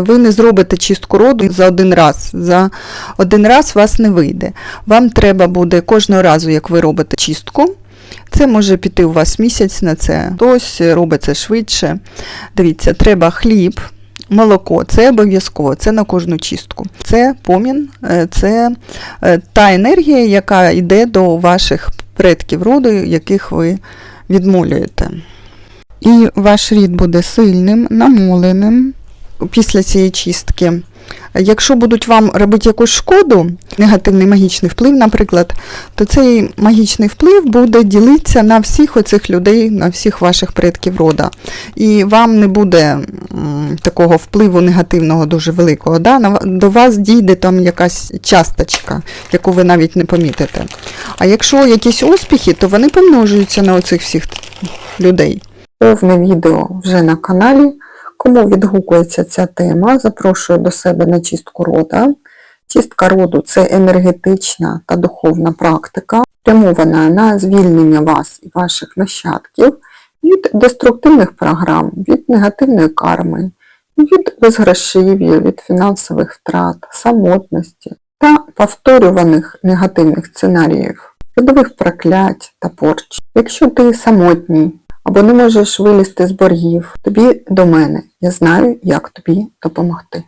Ви не зробите чистку роду за один раз. За один раз вас не вийде. Вам треба буде кожного разу, як ви робите чистку. Це може піти у вас місяць на це. Хтось робить це швидше. Дивіться, треба хліб, молоко, це обов'язково, це на кожну чистку. Це помін, е, це е, та енергія, яка йде до ваших предків роду, яких ви відмолюєте. І ваш рід буде сильним, намоленим після цієї чистки. Якщо будуть вам робити якусь шкоду, негативний магічний вплив, наприклад, то цей магічний вплив буде ділитися на всіх оцих людей, на всіх ваших предків рода. І вам не буде такого впливу негативного дуже великого. Да? До вас дійде там якась часточка, яку ви навіть не помітите. А якщо якісь успіхи, то вони помножуються на оцих всіх людей. Повне відео вже на каналі. Кому відгукується ця тема, запрошую до себе на чистку рода. Чистка роду це енергетична та духовна практика, спрямована на звільнення вас і ваших нащадків від деструктивних програм, від негативної карми, від безгрошів'я, від фінансових втрат, самотності та повторюваних негативних сценаріїв, родових проклять та порч. Якщо ти самотній, або не можеш вилізти з боргів, тобі до мене. Я знаю, як тобі допомогти.